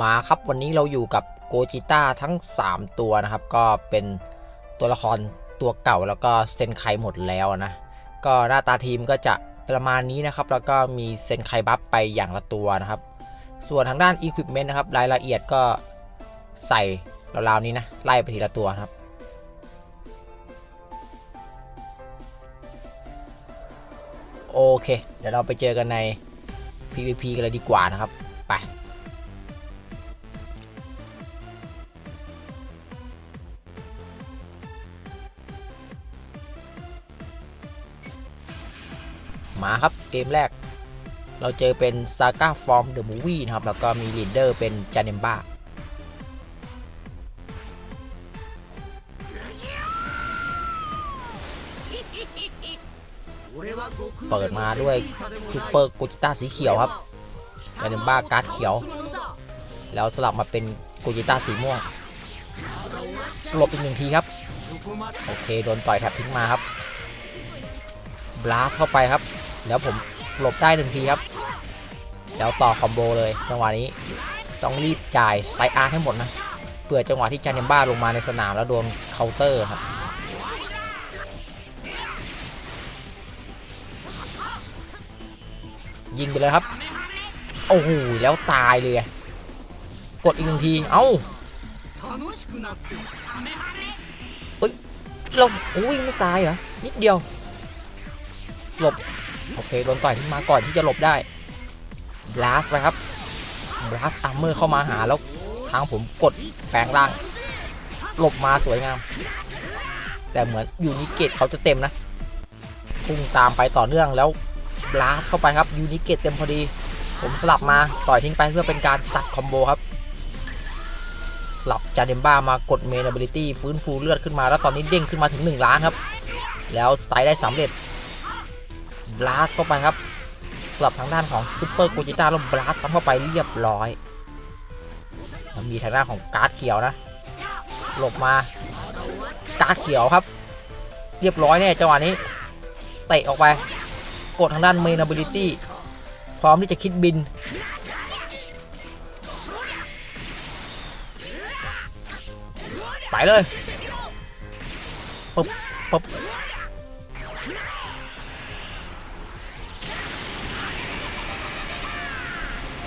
มาครับวันนี้เราอยู่กับโกจิต้าทั้ง 3 ตัวนะครับ ก็เป็นตัวละครตัวเก่าแล้วก็เซนไคหมดแล้วนะ ก็หน้าตาทีมก็จะประมาณนี้นะครับ แล้วก็มีเซนไคบัฟไปอย่างละตัวนะครับ ส่วนทางด้าน Equipment นะครับ รายละเอียดก็ใส่ราวๆนี้นะ ไล่ไปทีละตัวครับโอเค เดี๋ยวเราไปเจอกันใน PVP กันเลยดีกว่านะครับ ไป มาครับเกมแรก เราเจอเป็นซาก้าฟอร์มเดอะมูวี่นะครับ แล้วก็มีลีดเดอร์เป็นจานเนมบ้า เปิดมาด้วยซูเปอร์โกจิต้าสีเขียวครับจ a นเนมบ้าการ์ดเขียว แล้วสลับมาเป็นโกจิต้าสีม่วงหลบอีกหนึ่งทีครับ โอเค โดนต่อยแทบทิ้งมาครับบลาสเข้าไปครับ แล้วผมหลบได้หนึ่งทีครับ แล้วต่อคอมโบเลย จังหวะนี้ต้องรีบจ่ายสไตล์อาร์ให้หมดนะเผื่อจังหวะที่จานเนมบ้าลงมาในสนามแล้วโดนเคาน์เตอร์ครับ ยิงไปเลยครับ โอ้โห แล้วตายเลย กดอีกหนึ่งที เอ้าเฮ้ยหลงอุ้ยไม่ตายเหรอ นิดเดียว หลบ โอเค โดนต่อยที่มาก่อนที่จะหลบได้ บลัสไปครับ บลัสอัร์เมอร์เข้ามาหาแล้ว ทางผมกดแปลงร่าง หลบมาสวยงาม แต่เหมือนอยู่นิเกตเขาจะเต็มนะ พุ่งตามไปต่อเนื่องแล้ว บลาสเข้าไปครับยูนิเกตเต็มพอดี ผมสลับมาต่อยทิ้งไปเพื่อเป็นการตัดคอมโบครับ สลับจาเดมบ้ามากดเมน a b i l i t y ฟื้นฟูเลือดขึ้นมา แล้วตอนนี้เด้งขึ้นมาถึง 1 ล้านครับ แล้วสไตล์ได้สำเร็จบลาสเข้าไปครับ สลับทางด้านของซูเปอร์โกจิต้าแล้วบลาสซ้ำเข้าไปเรียบร้อยมีทางด้านของการ์ดเขียวนะ หลบมาการ์ดเขียวครับ เรียบร้อยเนี่ยจังหวะนี้เตะออกไป กดทางด้าน Main เบริตี้พร้อมที่จะคิดบิน ไปเลยปึ๊บปึ๊บ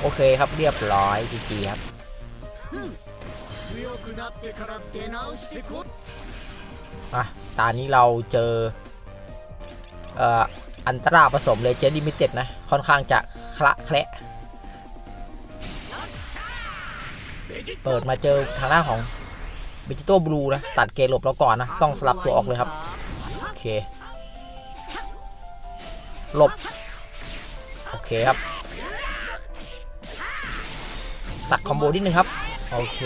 โอเคครับเรียบร้อยจีจีครับอะตนนี้เราเจอ เอ่อ อันตราผสมเลยเจลิมิเต็ดนะ ค่อนข้างจะคละแคละเปิดมาเจอทางหน้าของบิจิโต้บลูนะ ตัดเกรหลบแล้วก่อนนะ ต้องสลับตัวออกเลยครับ โอเค หลบ โอเคครับ ตัดคอมโบนิดนึงครับ โอเค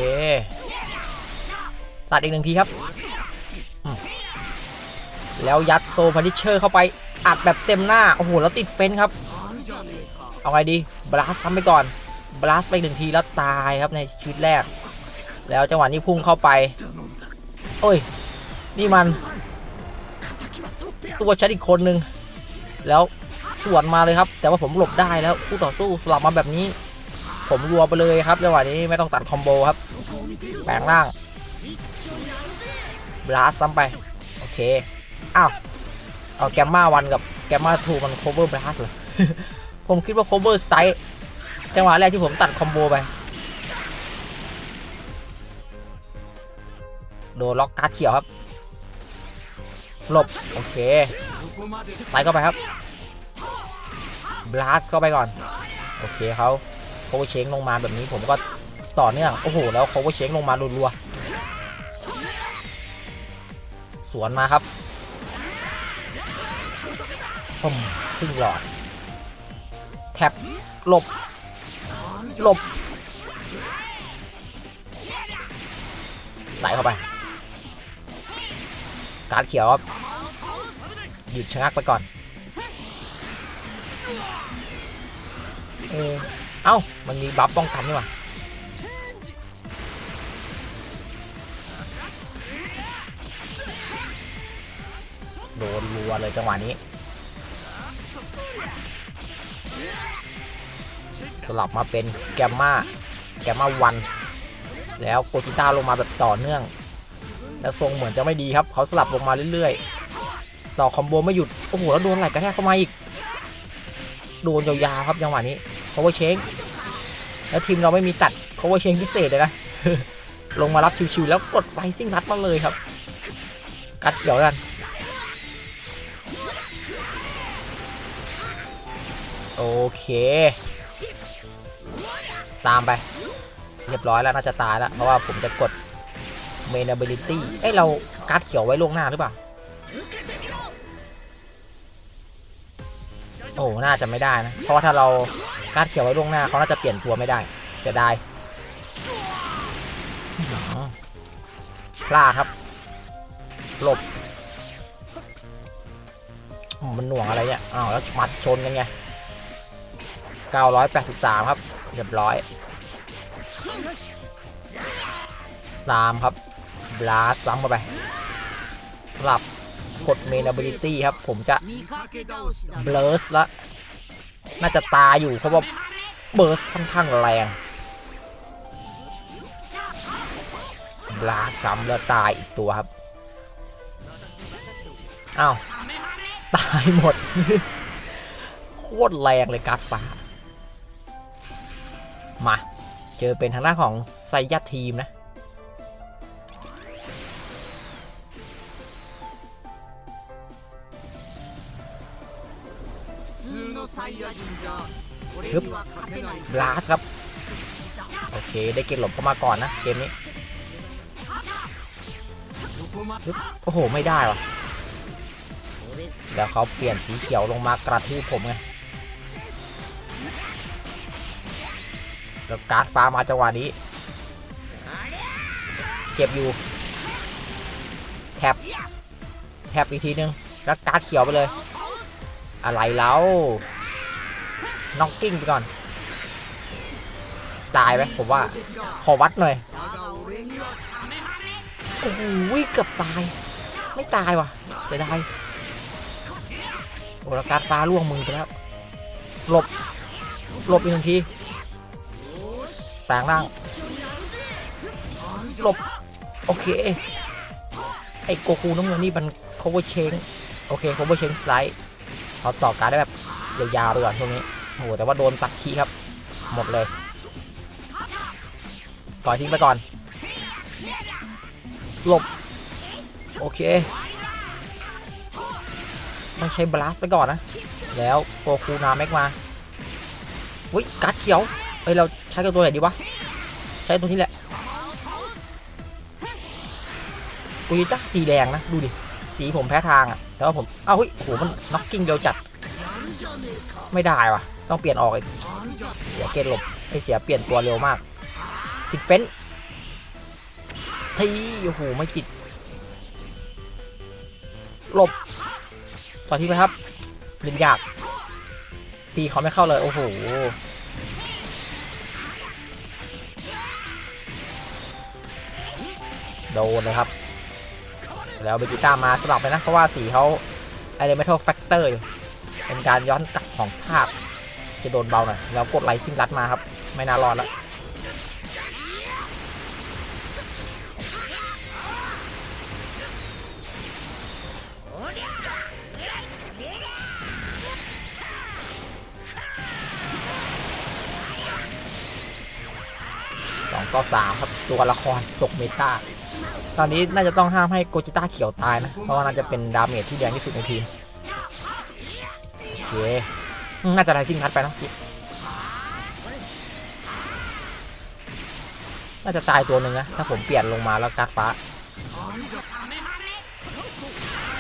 ตัดอีกหนึ่งทีครับ แล้วยัดโซพานิเชอร์เข้าไป อัดแบบเต็มหน้า โอ้โห แล้วติดเฟ้นครับ เอาไงดี บลัสซ้ำไปก่อน บลัสไปหนึ่งทีแล้วตายครับในชีวิตแรก แล้วจังหวะนี้พุ่งเข้าไป โอ้ย นี่มัน ตัวฉันอีกคนนึง แล้วสวนมาเลยครับ แต่ว่าผมหลบได้แล้วคู่ต่อสู้สลับมาแบบนี้ ผมรัวไปเลยครับจังหวะนี้ไม่ต้องตัดคอมโบครับ แปลงร่างบลัสซ้ำไป โอเค อ้าว เอาแกมมาวันกับแกมมาทูมันโคเวอร์บลัสเลยผมคิดว่าโคเวอร์สไตล์จังหวะแรกที่ผมตัดคอมโบไป โดนล็อกการ์ดเขียวครับ หลบ โอเค สไตล์เข้าไปครับบลัสเข้าไปก่อน โอเคเขาโคเวอร์เชงลงมาแบบนี้ผมก็ต่อเนื่อง โอ้โห แล้วโคเวอร์เชงลงมารัวๆสวนมาครับ ปุ่มครึ่งหลอด แท็บหลบ หลบ สไตล์เข้าไป การเขียวครับหยุดชะงักไปก่อน เออเอ้า มันมีบัฟป้องกันนี่หว่าโดนรัวเลยจังหวะนี้ สลับมาเป็นแกมมาแกมมาวัน แล้วโกจิต้าลงมาแบบต่อเนื่อง แล้วทรงเหมือนจะไม่ดีครับ เขาสลับลงมาเรื่อยๆ ต่อคอมโบไม่หยุด โอ้โห แล้วโดนไหลกระแทกเข้ามาอีก โดนยาวๆครับจังหวะนี้ cover change แล้วทีมเราไม่มีตัด cover change พิเศษเลยนะ ลงมารับชิวๆแล้วกดไ i ซิ่งรัดมาเลยครับ กัดเขียวกัน โอเค ตามไป เรียบร้อยแล้วน่าจะตายแล้ว เพราะว่าผมจะกด main ability เอ้ยเราการ์ดเขียวไว้ล่วงหน้าหรือเปล่า โอ้ น่าจะไม่ได้นะ เพราะว่าถ้าเราการ์ดเขียวไว้ล่วงหน้าเขาน่าจะเปลี่ยนตัวไม่ได้ เสียดายพลาดครับ หลบมมันหน่วงอะไรเนี่ย อ้าวแล้วมัดชนกันไง 983 ครับเรียบร้อย ตามครับบลาซ้ำเาไป สลับกดเมนอบิลิตี้ครับ ผมจะเบลสละ น่าจะตาอยู่เพราะว่าเบิร์สค่อนข้างแรงบลาซ้ำแล้วตายอีกตัวครับ อ้าว ตายหมด โคตรแรงเลยกัดฟ้า มา เจอเป็นทางหน้าของไซยัตทีมนะ ทึบบลาสครับ โอเค ได้เก็บหลบเข้ามาก่อนนะ เกมนี้ชึบโอ้โห ไม่ได้หรอเดี๋ยวเขาเปลี่ยนสีเขียวลงมากระทืบผมไง การ์ดฟ้ามาจังหวะนี้ เจ็บอยู่ แทบแทบอีกทีนึง แล้วการ์ดเขียวไปเลย อะไรแล้วน็อกกิ้งไปก่อน ตายไหมผมว่า ขอวัดหน่อย โอ้โเกือบตาย ไม่ตายว่ะ เสียดาย โอ้แล้วการ์ดฟ้าล่วงมือไปแล้ว หลบ หลบอีกหนึ่ที ลงร่างหลบ โอเค ไอ้โกคูน้ำเงินนี่มัน cover change โอเค cover change slide เอาต่อการได้แบบ ยาวๆไปก่อนช่วงนี้โอ้โหแต่ว่าโดนตัดคีย์ครับ หมดเลยปล่อยทิ้งไปก่อน หลบ โอเค ต้องใช้บลัสไปก่อนนะ แล้วโกคูนาแม็กมาอุ้ยการ์ดเขียว เอ้ยเราใช้กับตัวไหนดีวะ ใช้ตัวนี้แหละกุยต้าตีแรงนะ ดูดิ สีผมแพ้ทางอะแต่ว่าผม เอ้าเฮ้ยโหมันน็อกกิ้งเร็วจัด ไม่ได้ว่ะ ต้องเปลี่ยนออกอีกเสียเกณฑ์หลบไอเสียเปลี่ยนตัวเร็วมาก ติดเฟ้นทีโอ้โหไม่ติด หลบ ต่อที่ไปครับเล่นยาก ตีเขาไม่เข้าเลย โอ้โห โดนเลยครับ แล้วเบจิต้ามาสลับไปนะ เพราะว่าสีเขา Elemental Factor อยู่เป็นการย้อนกลับของธาตุจะโดนเบาหน่อยแล้วกดไลซิ่งรัดมาครับ ไม่น่ารอดแล้วสองต่อสามครับ ตัวละครตกเมตา ตอนนี้น่าจะต้องห้ามให้โกจิต้าเขียวตายนะ เพราะว่าน่าจะเป็นดาเมจที่แรงที่สุดในทีมโอเคน่าจะไลซิ่งพัดไปนอะน่าจะตายตัวหนึ่งนะ ถ้าผมเปลี่ยนลงมาแล้วการดฟ้า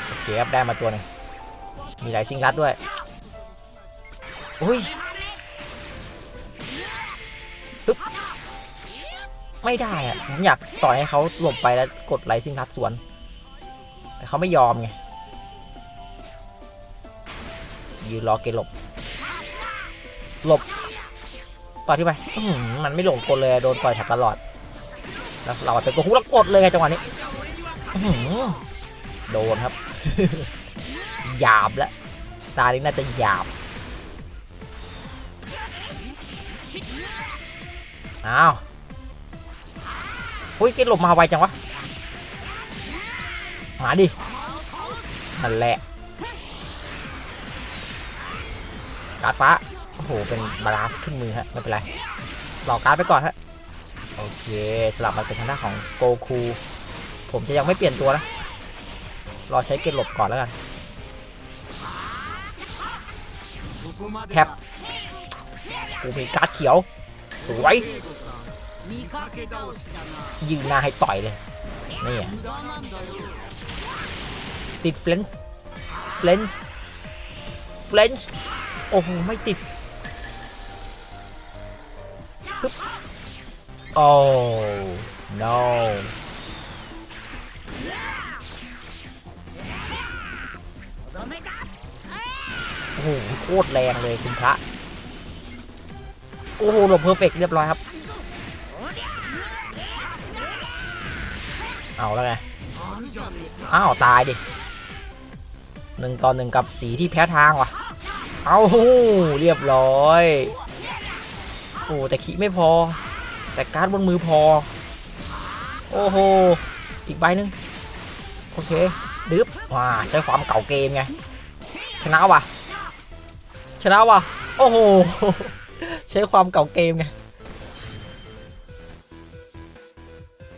โอเคครับได้มาตัวหนึ่งมีไลซิ่งรัดด้วย อุ้ย ไม่ได้อะผมอยากต่อยให้เขาหลบไปแล้วกดไลซิ่งทัดสวน แต่เขาไม่ยอมไงยืนรอเกหลบ หลบ ต่อที่ไปมันไม่หลงกลเลยโดนต่อยแถบตลอด แล้วเราเป็นโกแล้วกดเลยไงจังหวะนี้โดนครับ หยาบแล้วตานี้น่าจะหยาบอ้าว อุ้ยเกตหลบมาไวจังวะหาดิมันแหละการ์ดฟ้า โอ้โห เป็นบาลานซ์ขึ้นมือฮะ ไม่เป็นไรหลอกการ์ดไปก่อนฮะ โอเค สลับมาเป็นทางด้านของโกคู ผมจะยังไม่เปลี่ยนตัวนะ รอใช้เกตหลบก่อนแล้วกัน แคปกูมีการ์ดเขียว สวย ยืนหน้าให้ต่อยเลย นี่ติดเฟลนเฟลนเฟลนโอ้โห ไม่ติดปึ๊บโอ้ no โอ้โห โคตรแรงเลยคุณพระ โอ้โหหลบเพอร์เฟกเรียบร้อยครับ เอาแล้วไงอ้าวตายดิหนึ่งต่อหนึ่งกับสีที่แพ้ทางวะเอาหูเรียบร้อยโอ้แต่ขีไม่พอ แต่การ์ดบนมือพอ โอ้โห อีกใบหนึ่งโอเคดึบว่าใช้ความเก่าเกมไง ชนะวะชนะวะโอ้โห ใช้ความเก่าเกมไง